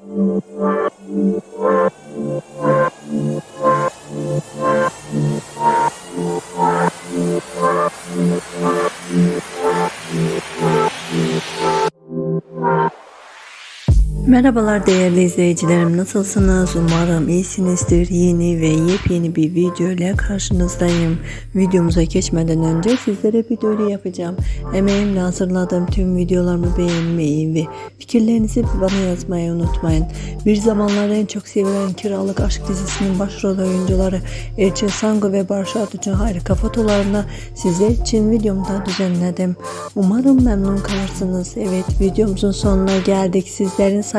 Thank you. Merhabalar değerli izleyicilerim. Nasılsınız? Umarım iyisinizdir. Yeni ve yepyeni bir video ile karşınızdayım. Videomuza geçmeden önce sizlere bir duyuru yapacağım. Emeğimle hazırladığım tüm videolarımı beğenmeyi ve fikirlerinizi bana yazmayı unutmayın. Bir zamanlar en çok sevilen Kiralık Aşk dizisinin başrol oyuncuları Elçin Sango ve Barış Arduç'un harika fotolarını sizler için videomda düzenledim. Umarım memnun kalırsınız. Evet videomuzun sonuna geldik. Sizlerin